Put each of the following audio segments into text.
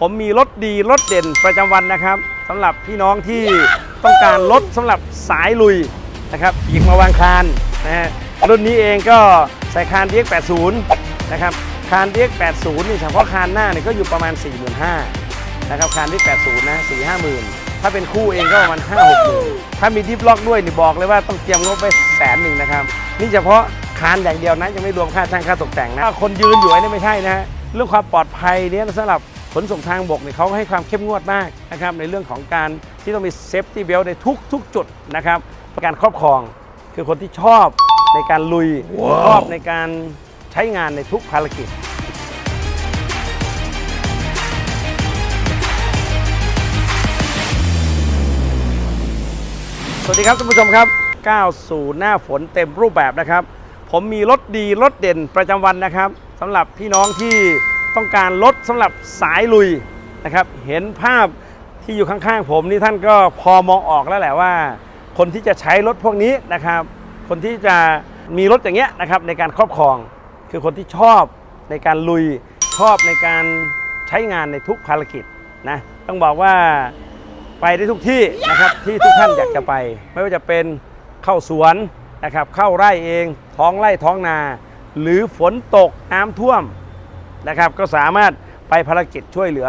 ผมมีรถดีรถเด่นประจำวันนะครับสำหรับพี่น้องที่ต้องการรถสำหรับสายลุยนะครับหยิบมาวางคานนะฮะรุ่นนี้เองก็ใส่คาน DX80 นะครับคาน DX80 นี่เฉพาะคานหน้าเนี่ยก็อยู่ประมาณ 45,000นะครับคาน DX80 นะ4 5 0 0 0 0 ถ้าเป็นคู่เองก็ประมาณ 5 6 0 0 0ถ้ามีดิฟล็อกด้วยนี่บอกเลยว่าต้องเตรียมงบไปแสนหนึ่งนะครับ นี่เฉพาะคานอย่างเดียวนะยังไม่รวมค่าช่างค่าตกแต่งนะถ้าคนยืนอยู่ไอ้นี่ไม่ใช่นะเรื่องความปลอดภัยเนี่ยสำหรับ ขนส่งทางบกเนี่ยเขาให้ความเข้มงวดมากนะครับในเรื่องของการที่ต้องมีเซฟตี้เบลในทุกทุกจุดนะครับการครอบครองคือคนที่ชอบในการลุยชอบในการใช้งานในทุกภารกิจสวัสดีครับท่านผู้ชมครับก้าวสู่หน้าฝนเต็มรูปแบบนะครับ ผมมีรถดีรถเด่นประจำวันนะครับสำหรับพี่น้องที่ ต้องการรถสำหรับสายลุยนะครับ เห็นภาพที่อยู่ข้างๆ ผมนี่ท่านก็พอมองออกแล้วแหละว่า คนที่จะใช้รถพวกนี้นะครับ คนที่จะมีรถอย่างเงี้ยนะครับในการครอบครอง คือคนที่ชอบในการลุยชอบในการใช้งานในทุกภารกิจนะต้องบอกว่าไปได้ทุกที่นะครับที่ทุกท่านอยากจะไป ไม่ว่าจะเป็นเข้าสวนนะครับเข้าไร่เอง ท้องไร่ท้องนา หรือฝนตกน้ำท่วม นะครับ ก็สามารถไปภารกิจช่วยเหลือ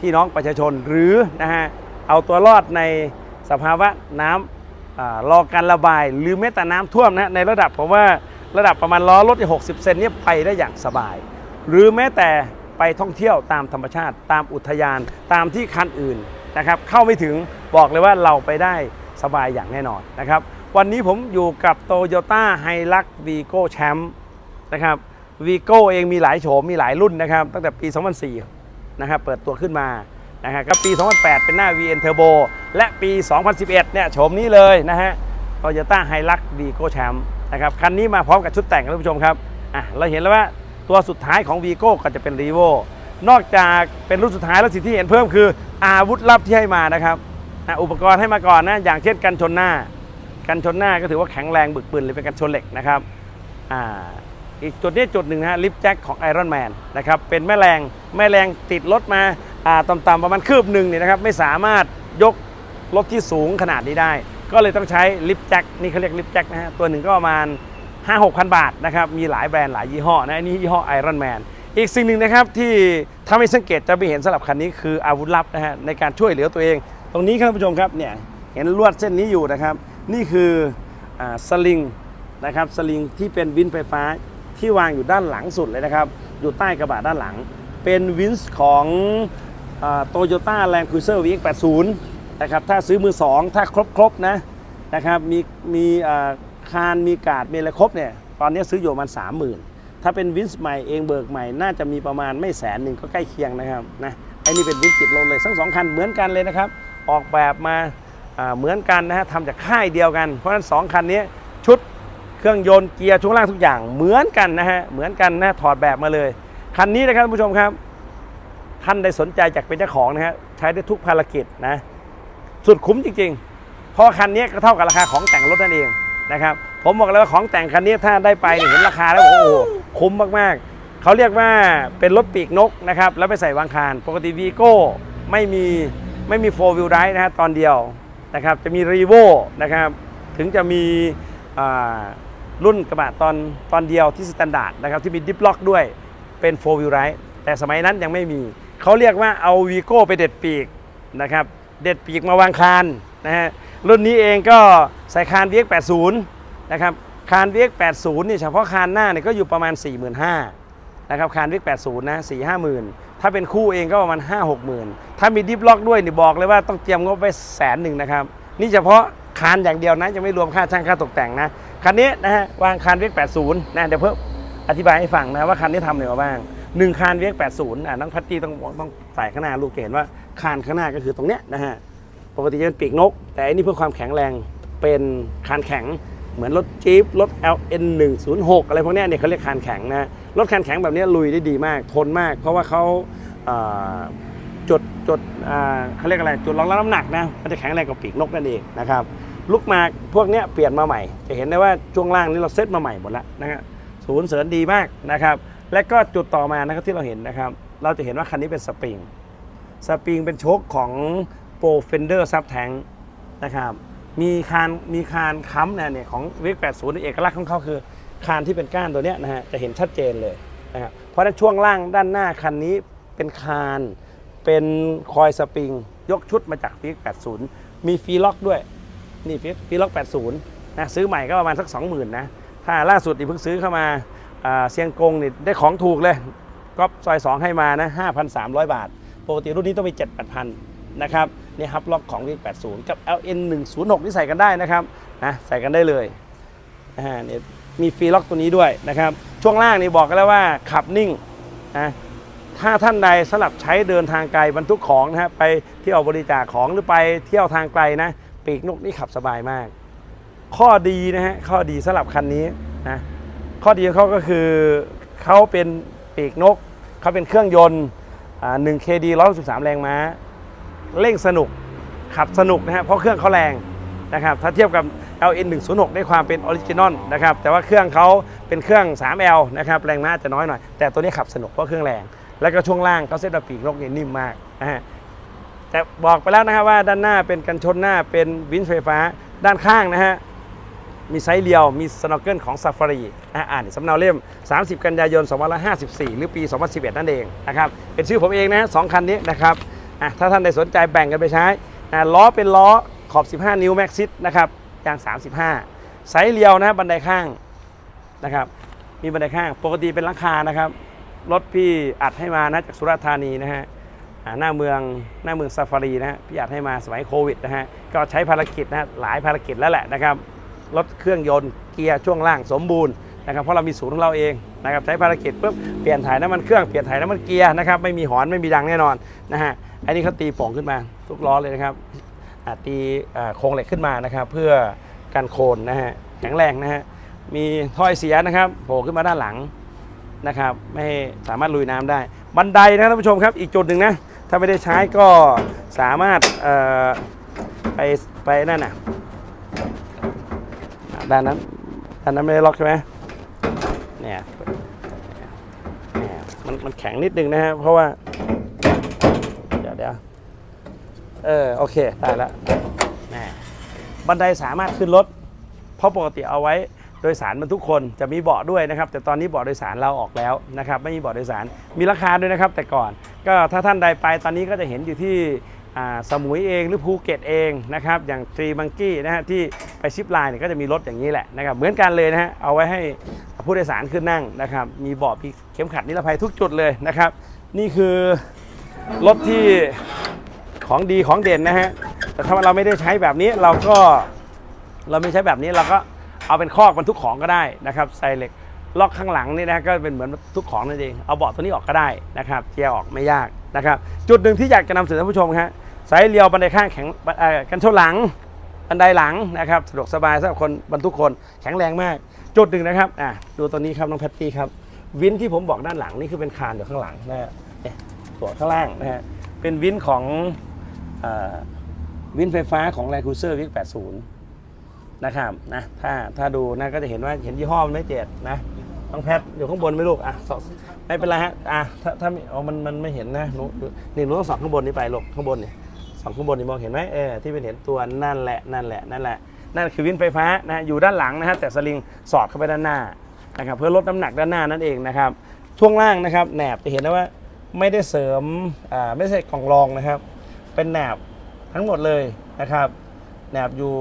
พี่น้องประชาชนหรือนะฮะเอาตัวรอดในสภาวะน้ำรอการระบาย หรือแม้แต่น้ำท่วมนะในระดับผมว่าระดับประมาณล้อรถที่60 เซนเนี่ยไปได้อย่างสบาย หรือแม้แต่ไปท่องเที่ยวตามธรรมชาติ ตามอุทยานตามที่คันอื่นนะครับเข้าไม่ถึงบอกเลยว่าเราไปได้สบายอย่างแน่นอนนะครับวันนี้ผมอยู่กับ Toyota h i l u x v i g o Champ นะครับ v i g o เองมีหลายโฉมมีหลายรุ่นนะครับ ตั้งแต่ปี 2004 นะครับเปิดตัวขึ้นมานะครับก็ปี 2008 เป็นหน้า VN Turbo และปี 2011 เนี่ยโฉมนี้เลยนะฮะ Toyota h i l u x v i g o Champ นะครับคันนี้มาพร้อมกับชุดแต่งครับท่านผู้ชมครับอะเราเห็นแล้วว่าตัวสุดท้ายของ v i g o ก็จะเป็น r e v o นอกจากเป็นรุ่นสุดท้ายแล้วสิ่งที่เห็นเพิ่มคืออาวุธลับที่ให้มานะครับอะอุปกรณ์ให้มาก่อนนะอย่างเช่นกันชนหน้า กันชนหน้าก็ถือว่าแข็งแรงบึกบึนเลยเป็นกันชนเหล็กนะครับอ่า อีกจุดนี้จุดหนึ่งนะฮะลิฟต์แจ็คของไอรอนแมนนะครับเป็นแม่แรงแม่แรงติดรถมาอ่าต่ำๆประมาณคืบหนึ่งเนี่ยนะครับไม่สามารถยกรถที่สูงขนาดนี้ได้ ก็เลยต้องใช้ลิฟต์แจ็คนี่เขาเรียกลิฟต์แจ็คนะฮะตัวหนึ่งก็ประมาณ 5 6 0 0บาทนะครับมีหลายแบรนด์หลายยี่ห้อนะอันนี้ยี่ห้อไอรอนแมนอีกสิ่งหนึ่งนะครับที่ถ้าไม่สังเกตจะไม่เห็นสำหรับคันนี้คืออาวุธลับนะฮะในการช่วยเหลือตัวเอง ตรงนี้ครับท่านผู้ชมครับเนี่ยเห็นลวดเส้นนี้อยู่นะครับ นี่คืออ่าสลิงนะครับสลิงที่เป็นวินไฟฟ้า ที่วางอยู่ด้านหลังสุดเลยนะครับ อยู่ใต้กระบะด้านหลัง เป็นวินส์ของโตโยต้าแลนด์ครูเซอร์ VX80 นะครับ ถ้าซื้อมือ 2 ถ้าครบครบๆนะนะครับ มีมีอ่าคานมีกาดมีอะไรครบเนี่ย ตอนนี้ซื้ออยู่ประมาณ 30,000 ถ้าเป็นวินส์ใหม่เองเบิกใหม่ น่าจะมีประมาณไม่แสนหนึ่งก็ใกล้เคียงนะครับนะไอ้นี่เป็นวินติดลงเลยทั้งสองคันเหมือนกันเลยนะครับ ออกแบบมาอ่าเหมือนกันนะฮะทำจากค่ายเดียวกัน เพราะฉะนั้นสองคันนี้ชุด เครื่องยนต์เกียร์ช่วงล่างทุกอย่างเหมือนกันนะฮะเหมือนกันนะถอดแบบมาเลย คันนี้นะครับท่านผู้ชมครับ ท่านได้สนใจจากเป็นเจ้าของนะฮะใช้ได้ทุกภารกิจนะสุดคุ้มจริงๆ เพราะคันนี้ก็เท่ากับราคาของแต่งรถนั่นเองนะครับผมบอกเลยว่าของแต่งคันนี้ถ้าได้ไปเนี่ยเห็นราคาแล้วโอ้โหคุ้มมากๆเขาเรียกว่าเป็นรถปีกนกนะครับแล้วไปใส่วางคารปกติวีโก้ไม่มีไม่มีโฟวิลไดนะฮะตอนเดียวนะครับจะมีรีโวนะครับถึงจะมีอ่า รุ่นกระบะตอนตอนเดียวที่สแตนดาร์ดนะครับที่มีดิฟล็อกด้วยเป็น4 wheel drive แต่สมัยนั้นยังไม่มี เขาเรียกว่าเอาวีโก้ไปเด็ดปีกนะครับเด็ดปีกมาวางคานนะฮะรุ่นนี้เองก็ใส่คาน VX80 นะครับคาน VX80 นี่เฉพาะคานหน้าเนี่ยก็อยู่ประมาณ 45,000นะครับคาน VX80 นะ4 5 0 0 0 0 ถ้าเป็นคู่เองก็ประมาณ 5 6 0 0 0 0ถ้ามีดิฟล็อกด้วยนี่บอกเลยว่าต้องเตรียมงบไปแสนหนึ่งนะครับนี่เฉพาะคานอย่างเดียวนะจะไม่รวมค่าช่างค่าตกแต่งนะ คันนี้นะฮะวางคานเวก80นะเดี๋ยวเพิ่มอธิบายให้ฟังนะว่าคันนี้ทำอะไรมาบ้างหนึ่งคานเวก80อะน้องพัตตี้ต้องต้องใส่ข้างหน้าลูกเห็นว่าคานข้างหน้าก็คือตรงเนี้ยนะฮะปกติจะเป็นปีกนก แต่อันนี้เพื่อความแข็งแรงเป็นคานแข็งเหมือนรถจี๊ปรถ LN 106อะไรพวกนี้เนี่ยเขาเรียกคานแข็งนะรถคานแข็งแบบนี้ลุยได้ดีมาก ทนมาก เพราะว่าเขาเอ่อจุดจุดเขาเรียกอะไรจุดรองรับน้ำหนักนะมันจะแข็งแรงกว่าปีกนกนั่นเองนะครับ ลูกหมากพวกเนี้ยเปลี่ยนมาใหม่ จะเห็นได้ว่าช่วงล่างนี้เราเซตมาใหม่หมดแล้วนะฮะศูนย์เสริญดีมากนะครับ และก็จุดต่อมานะครับที่เราเห็นนะครับ เราจะเห็นว่าคันนี้เป็นสปริงสปริงเป็นโชคของโปรเฟนเดอร์ซับแทงนะครับมีคานมีคานค้ำเนี่ยเนี่ยของวิก80นี่เอกลักษณ์ของเขาคือ คานที่เป็นก้านตัวเนี้ยนะฮะจะเห็นชัดเจนเลยนะครับเพราะฉะนั้นช่วงล่างด้านหน้าคันนี้เป็นคานเป็นคอยสปริง ยกชุดมาจากวิก80 มีฟีล็อกด้วย นี่ฟรีฟีล็อก 80นะซื้อใหม่ก็ประมาณสัก 20,000นะถ้าล่าสุดนี่เพิ่งซื้อเข้ามาเซียงกงนี่ได้ของถูกเลยก็ซอย 2 ให้มานะ5,300 บาทปกติรุ่นนี้ต้องมี 7-8,000 นะครับนี่ฮับล็อกของ V80 กับ LN 106ที่ใส่กันได้นะครับนะใส่กันได้เลยอ่าเนี่ยมีฟรีล็อกตัวนี้ด้วยนะครับ ช่วงล่างนี่บอกกันแล้วว่าขับนิ่งนะถ้าท่านใดสำหรับใช้เดินทางไกลบรรทุกของนะฮะไปเที่ยวบริจาคของหรือไปเที่ยวทางไกลนะ ปีกนกนี่ขับสบายมาก ข้อดีนะฮะข้อดีสำหรับคันนี้นะข้อดีของเขาก็คือเขาเป็นปีกนกเขาเป็นเครื่องยนต์อ่า1 KD 113แรงม้าเร่งสนุกขับสนุกนะฮะเพราะเครื่องเขาแรงนะครับถ้าเทียบกับ LN 106ได้ความเป็นออริจินอลนะครับแต่ว่าเครื่องเขาเป็นเครื่อง 3L นะครับแรงม้าจะน้อยหน่อย แต่ตัวนี้ขับสนุกเพราะเครื่องแรง แล้วก็ช่วงล่างเขาเซ็ตระปีกนกเนี่ยนิ่มมากนะฮะ แต่บอกไปแล้วนะครับว่าด้านหน้าเป็นกันชนหน้าเป็นวินไฟฟ้า ด้านข้างนะฮะมีไซส์เรียว มีสโนว์เกิลของ Safari อะอ่านสำเนาเล่ม 30 กันยายน 2554 หรือปี 2011 นั่นเองนะครับเป็นชื่อผมเองนะสองคันนี้นะครับอะถ้าท่านใดสนใจแบ่งกันไปใช้อะล้อเป็นล้อขอบ 15 นิ้วแม็กซิสนะครับยาง 35 ไซส์เรียวนะบันไดข้างนะครับมีบันไดข้างปกติเป็นหลังคานะครับรถพี่อัดให้มานะจากสุราษฎร์ธานีนะฮะ หน้าเมืองหน้าเมืองซาฟารีนะฮะพี่อัดให้มาสมัยโควิดนะฮะก็ใช้ภารกิจนะฮะหลายภารกิจแล้วแหละนะครับรถเครื่องยนต์เกียร์ช่วงล่างสมบูรณ์นะครับเพราะเรามีศูนย์ของเราเองนะครับใช้ภารกิจปุ๊บเปลี่ยนถ่ายน้ำมันเครื่องเปลี่ยนถ่ายน้ำมันเกียร์นะครับไม่มีหอนไม่มีดังแน่นอนนะฮะอันนี้เขาตีโป่งขึ้นมาทุกล้อเลยนะครับตีโครงเหล็กขึ้นมานะครับ เพื่อกันโคลนนะฮะแข็งแรงนะฮะมีถ้อยเสียนะครับโผล่ขึ้นมาด้านหลังนะครับ ไม่สามารถลุยน้ำได้ บันไดนะท่านผู้ชมครับ อีกจุดหนึ่งนะ ถ้าไม่ได้ใช้ก็สามารถไปไปนั่นน่ะด้านนั้นด้านนั้นไม่ได้ล็อกใช่ไหมเนี่ยเนี่ยมันมันแข็งนิดนึงนะฮะเพราะว่า เดี๋ยวเดี๋ยวเออโอเคได้แล้วนี่บันไดสามารถขึ้นรถ เพราะปกติเอาไว้โดยสารบรรทุกคนจะมีเบาะด้วยนะครับ แต่ตอนนี้เบาะโดยสารเราออกแล้วนะครับ ไม่มีเบาะโดยสารมีราคาด้วยนะครับ แต่ก่อน ก็ถ้าท่านใดไปตอนนี้ก็จะเห็นอยู่ที่สมุยเองหรือภูเก็ตเองนะครับอย่างทรีบังกี้นะฮะที่ไปชิปไลน์เนี่ยก็จะมีรถอย่างนี้แหละนะครับเหมือนกันเลยนะฮะเอาไว้ให้ผู้โดยสารขึ้นนั่งนะครับมีเบาะมีเข็มขัดนิรภัยทุกจุดเลยนะครับนี่คือรถที่ของดีของเด่นนะฮะแต่ถ้าเราไม่ได้ใช้แบบนี้เราก็เราไม่ใช้แบบนี้เราก็เอาเป็นคอกบรรทุกของก็ได้นะครับใส่เหล็ก ล็อกข้างหลังนี่นะก็เป็นเหมือนทุกของนั่นเองเอาเบาะตัวนี้ออกก็ได้นะครับเจียร์ออกไม่ยากนะครับ จุดหนึ่งที่อยากจะนำเสนอท่านผู้ชมครับสายเรียวบันไดข้างแข็งกันชนหลังบันไดหลังนะครับสะดวกสบายสำหรับคนบรรทุกคนแข็งแรงมาก จุดหนึ่งนะครับอะดูตัวนี้ครับน้องแพตตี้ครับวินที่ผมบอกด้านหลังนี่คือเป็นคานอยู่ข้างหลังนะฮะตัวข้างล่างนะฮะเป็นวินของอวินไฟฟ้าของแรคูเซอร์วิก80 นะครับนะถ้าถ้าดูนะก็จะเห็นว่าเห็นยี่ห้อมันไม่เจ็ดนะ ต้องแพทอยู่ข้างบนไหมลูกอะสองไม่เป็นไรฮะอะถ้าถ้าม่อ๋อมันมันไม่เห็นนะหนูนี่หนูต้องสองข้างบนนี้ไปลูกข้างบนนี่สองข้างบนนี่มองเห็นไหมเออที่เป็นเห็นตัวนั่นแหละนั่นแหละนั่นแหละนั่นคือวินไฟฟ้านะอยู่ด้านหลังนะฮะแต่สลิงสอดเข้าไปด้านหน้านะครับเพื่อลดน้ำหนักด้านหน้านั่นเองนะครับช่วงล่างนะครับแหนบจะเห็นได้ว่าไม่ได้เสริมอ่าไม่ใช่กล่องรองนะครับ เป็นแหนบทั้งหมดเลยนะครับแหนบอยู่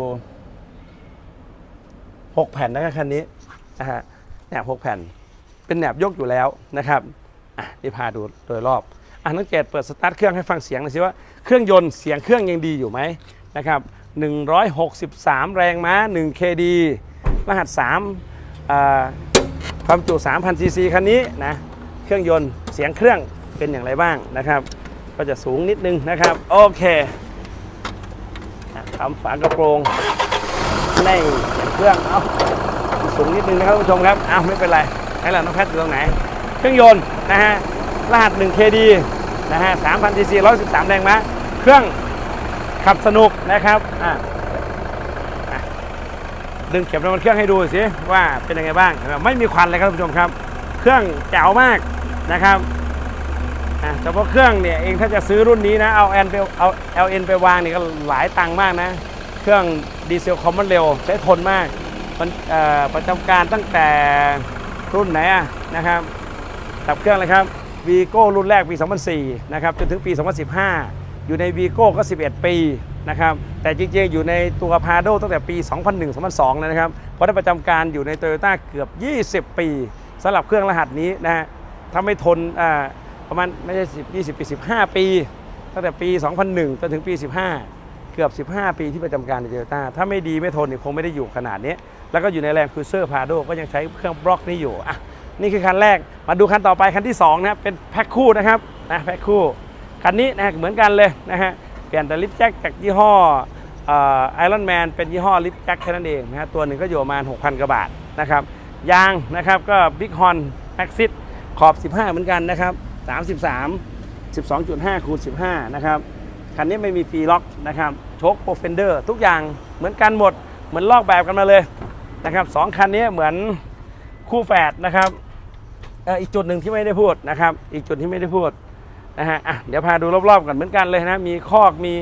หกแผ่นนะครับคันนี้นะฮะ แหนบหกแผ่น เป็นแหนบยกอยู่แล้วนะครับอะนี่พาดูโดยรอบอะน้องเกดเปิดสตาร์ทเครื่องให้ฟังเสียงหน่อยสิว่าเครื่องยนต์เสียงเครื่องยังดีอยู่ไหมนะครับ163 แรงม้า 1 KD รหัส3ความจุ 3,000 ซีซีคันนี้นะเครื่องยนต์เสียงเครื่องเป็นอย่างไรบ้างนะครับ ก็จะสูงนิดนึงนะครับ โอเคทำฝากระโปรงในเครื่องเอา สูงนิดนึงนะครับท่านผู้ชมครับเอาไม่เป็นไรให้เราน้องแพทย์อยู่ตรงไหน เครื่องยนต์นะฮะรหัส 1 KD นะฮะ3,000 cc 113 แรงม้าเครื่องขับสนุกนะครับอะดึงเข็มน้ำมันเครื่องให้ดูสิว่าเป็นยังไงบ้าง ไม่มีควันเลยครับท่านผู้ชมครับ เครื่องแจ๋วมากนะครับออะแต่พาะเครื่องเนี่ยเองถ้าจะซื้อรุ่นนี้นะเอาแอนไปเอา LN ไปวางนี่ก็หลายตังค์มากนะ เครื่องดีเซลคอมมันเร็วใช้ทนมาก ประจำการตั้งแต่รุ่นไหนนะครับดับเครื่องเลยครับวีโก้รุ่นแรกปี 2004 นะครับจนถึงปี 2015 อยู่ในวีโก้ก็ 11 ปีนะครับแต่จริงๆ อยู่ในตัวพาโดตั้งแต่ปี 2001-2002 เลยนะครับ เพราะได้ประจำการอยู่ในโตโยต้าเกือบ 20 ปีสำหรับเครื่องรหัสนี้นะฮะถ้าไม่ทนอ่าประมาณไม่ใช่10 20 ปี 15 ปี ตั้งแต่ปี 2001 จนถึงปี 15 เกือบ 15 ปีที่ประจำการในโตโยต้าถ้าไม่ดีไม่ทนเนี่ยคงไม่ได้อยู่ขนาดนี้ แล้วก็อยู่ในแรงคูเซอร์พาโดก็ยังใช้เครื่องบล็อกนี้อยู่อะนี่คือคันแรกมาดูคันต่อไปคันที่2นะครับเป็นแพ็คคู่นะครับนะแพ็คคู่คันนี้นะเหมือนกันเลยนะฮะเปลี่ยนแต่ลิฟต์แจ็คจากยี่ห้อไอรอนแมนเป็นยี่ห้อลิฟต์แจ็คแค่นั้นเองนะฮะตัวหนึ่งก็อยู่ประมาณ 6,000กว่าบาทนะครับยางนะครับก็บิ๊กฮอนแม็กซิสขอบ 15 เหมือนกันนะครับ 33 12.5คูณ15 นะครับคันนี้ไม่มีฟรีล็อกนะครับโชคโปรเฟนเดอร์ทุกอย่างเหมือนกันหมด เหมือนลอกแบบกันมาเลย นะครับสองคันนี้เหมือนคู่แฝดนะครับอีกจุดหนึ่งที่ไม่ได้พูดนะครับ อีกจุดที่ไม่ได้พูดนะฮะะเดี๋ยวพาดูรอบๆกันเหมือนกันเลยนะมีคอกมี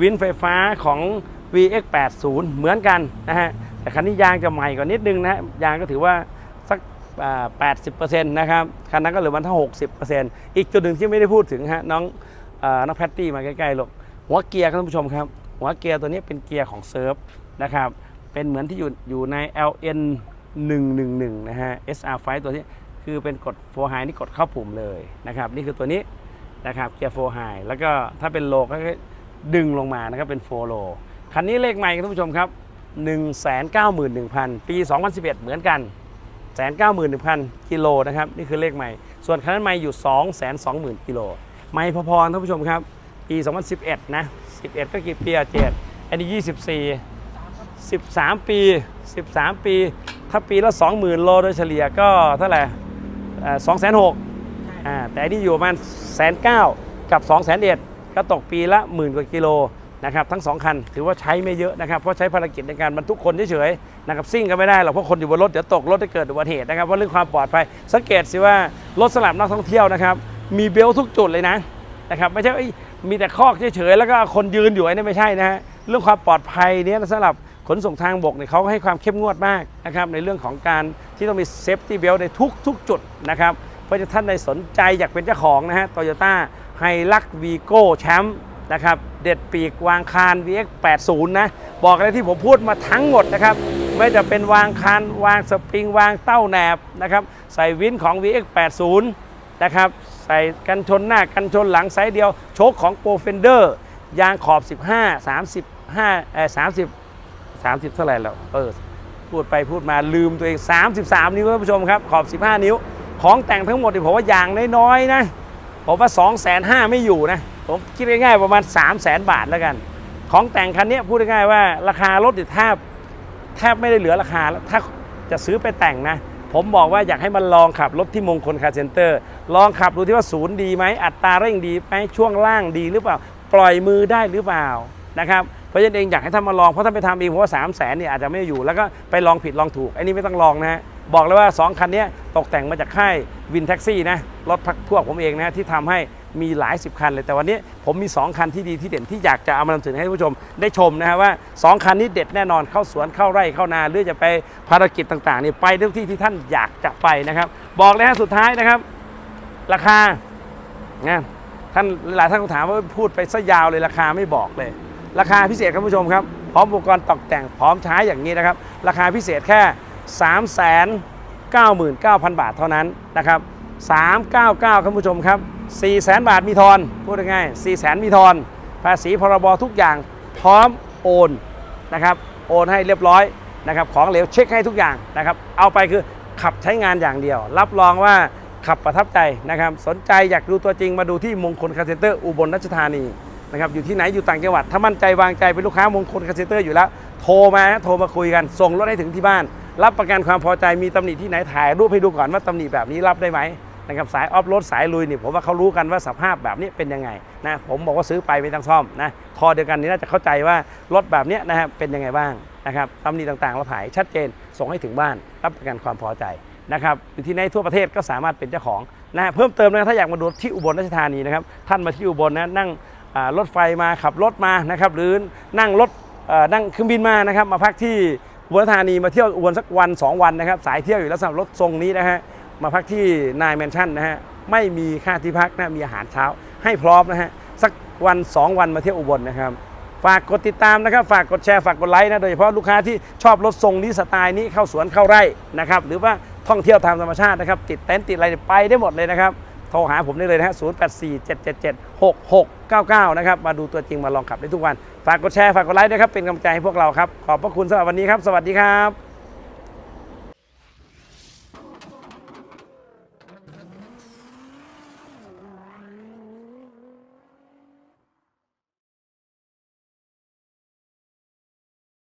วินไฟฟ้าของ VX80 เหมือนกันนะฮะแต่คันนี้ยางจะใหม่กว่านิดนึงนะฮะยางก็ถือว่าสักอ่า80%นะครับคันนั้นก็เหลือมันเท่า60%อีกจุดหนึ่งที่ไม่ได้พูดถึงฮะน้องอน้องแพตตี้มาใกล้ๆลูกหัวเกียร์ครับท่านผู้ชมครับ หัวเกียร์ตัวนี้เป็นเกียร์ของเซิร์ฟนะครับ เป็นเหมือนที่อยู่อยู่ใน LN 111 นะฮะ SR 5ตัวนี้คือเป็นกดโฟไฮนี่กดเข้าปุ่มเลยนะครับนี่คือตัวนี้นะครับเกียร์โฟไฮแล้วก็ถ้าเป็นโลก็ดึงลงมานะครับเป็นโฟโลคันนี้เลขใหม่ครับท่านผู้ชมครับ191,000 ปี 2011 เหมือนกัน 191,000 กิโลนะครับนี่คือเลขใหม่ ส่วนคันนั้นใหม่อยู่ 220,000 กิโลไม่พอๆท่านผู้ชมครับ ปี 2011 นะ 11 ก็กี่ปีอะเจ็ดอันนี้ 24 13 ปี 13 ปี ถ้าปีละ 20,000 โลโดยเฉลี่ยก็เท่าไหร่สองแสนหกอ่าแต่อันนี้อยู่ประมาณแสนเก้ากับ2 0 0 0 0เอ็ดก็ตกปีละหมื่นกว่ากิโลนะครับทั้งสองคันถือว่าใช้ไม่เยอะนะครับเพราะใช้ภารกิจในการบรรทุกคนเฉยๆนะครับซิ่งกันไม่ได้หรอกเพราะคนอยู่บนรถเดี๋ยวตกรถจะเกิดอุบัติเหตุนะครับเพราะเรื่องความปลอดภัยสังเกตสิว่ารถสลับนักท่องเที่ยวนะครับมีเบลต์ทุกจุดเลยนะนะครับไม่ใช่เอ้ยมีแต่คอกเฉยๆแล้วก็คนยืนอยู่ไอ้นี่ไม่ใช่นะฮะเรื่องความปลอดภัยเนี้ยสำหรับ ขนส่งทางบกเนี่ยเขาให้ความเข้มงวดมากนะครับในเรื่องของการที่ต้องมีเซฟตี้เบลในทุกทุกจุดนะครับเพราะฉะนั้นท่านใดสนใจอยากเป็นเจ้าของนะฮะโตโยต้าไฮลักวีโก้แชมป์นะครับเด็ดปีกวางคาร VX80 นะบอกเลยที่ผมพูดมาทั้งหมดนะครับไม่จะเป็นวางคานวางสปริงวางเต้าแหนบนะครับใส่วินของ VX80 นะครับใส่กันชนหน้ากันชนหลังไซส์เดียว โชคของโปรเฟนเดอร์ยางขอบ 15 35เอ่อ30 30 เท่าไหร่แล้วเออพูดไปพูดมาลืมตัวเอง 33 นิ้วท่านผู้ชมครับ ขอบ 15 นิ้ว ของแต่งทั้งหมดเนี่ผมว่าอย่างน้อยๆนะผมว่า 2 5 0 0 0ไม่อยู่นะ ผมคิดง่ายๆประมาณ 3 0 0 0 0 0 บาทแล้วกัน ของแต่งคันนี้พูดง่ายๆว่าราคารถแทบแทบไม่ได้เหลือราคาแล้วถ้าจะซื้อไปแต่งนะ ผมบอกว่าอยากให้มันลองขับรถที่มงคลคาร์เซ็นเตอร์ ลองขับดูที่ว่าศูนย์ดีไหมอัตราเร่งดีไหมช่วงล่างดีหรือเปล่า ปล่อยมือได้หรือเปล่านะครับ เพราะฉะนั้นเองอยากให้ท่านมาลองเพราะท่านไปทำเองผมว่า3 0 0แสนเนี่ยอาจจะไม่อยู่แล้วก็ไปลองผิดลองถูกไอ้นี่ไม่ต้องลองนะฮะบอกเลยว่า 2 คันนี้ตกแต่งมาจากค่ายวินแท็กซี่นะรถพักพวกผมเองนะที่ทำให้มีหลายสิบคันเลยแต่วันนี้ผมมี 2 คันที่ดีที่เด่นที่อยากจะเอามานำเสนอให้ท่านผู้ชมได้ชมนะฮะว่า 2 คันนี้เด็ดแน่นอนเข้าสวนเข้าไร่เข้านาหรือจะไปภารกิจต่างๆนี่ไปทุกที่ที่ท่านอยากจะไปนะครับ บอกเลยฮะสุดท้ายนะครับ ราคานะท่านหลายท่านคงถามว่าพูดไปซะยาวเลยราคาไม่บอกเลย ราคาพิเศษครับผู้ชมครับ พร้อมอุปกรณ์ตกแต่งพร้อมใช้อย่างนี้นะครับ ราคาพิเศษแค่ 3 9 9 0 0 0 บาทเท่านั้นนะครับ399ครับผู้ชมครับ4 0 0 0 0 บาทมีทอน พูดง่ายๆ4 0 0 0 0มีทอน ภาษีพรบทุกอย่างพร้อมโอนนะครับ โอนให้เรียบร้อยนะครับ ของเหลวเช็คให้ทุกอย่างนะครับ เอาไปคือขับใช้งานอย่างเดียว รับรองว่าขับประทับใจนะครับ สนใจอยากดูตัวจริงมาดูที่มงคลคาเซนเตอร์อุบลราชธานี นะครับอยู่ที่ไหนอยู่ต่างจังหวัด ถ้ามั่นใจวางใจเป็นลูกค้ามงคลคาเซเตอร์อยู่แล้ว โทรมาฮะโทรมาคุยกัน ส่งรถให้ถึงที่บ้าน รับประกันความพอใจมีตำหนิที่ไหนถ่ายรูปให้ดูก่อนว่าตำหนิแบบนี้รับได้ไหมนะครับสายออฟโรดสายลุยนี่ผมว่าเขารู้กันว่าสภาพแบบนี้เป็นยังไงนะผมบอกว่าซื้อไปไม่ต้องซ่อมนะพอเดียวกันนี้น่าจะเข้าใจว่ารถแบบนี้นะครับเป็นยังไงบ้างนะครับตำหนิต่างๆ เราถ่ายชัดเจนส่งให้ถึงบ้าน รับประกันความพอใจนะครับอยู่ที่ไหนทั่วประเทศก็สามารถเป็นเจ้าของนะเพิ่มเติมนะถ้าอยากมาดูที่อุบลราชธานีนะครับท่านมาที่อุบลนะนั่ง รถไฟมาขับรถมานะครับหรือนั่งรถนั่งเครื่องบินมานะครับมาพักที่อุบลธานีมาเที่ยวอุบลสักวัน 2 วันนะครับสายเที่ยวอยู่แล้วสำหรับรถทรงนี้นะฮะมาพักที่นายแมนชั่นนะฮะไม่มีค่าที่พักนะมีอาหารเช้าให้พร้อมนะฮะสักวัน 2 วันมาเที่ยวอุบลนะครับฝากกดติดตามนะครับ ฝากกดแชร์ฝากกดไลค์นะโดยเฉพาะลูกค้าที่ชอบรถทรงนี้สไตล์นี้เข้าสวนเข้าไร่นะครับหรือว่าท่องเที่ยวตามธรรมชาตินะครับติดเต็นท์ติดอะไรไปได้หมดเลยนะครับ โทรหาผมได้เลยนะฮะ0 8 4 7 7 7 6 6 9 9 นะครับ มาดูตัวจริงมาลองขับได้ทุกวัน ฝากกดแชร์ ฝากกดไลค์ด้วยครับ เป็นกำลังใจให้พวกเราครับ ขอบพระคุณสำหรับวันนี้ครับ สวัสดีครับ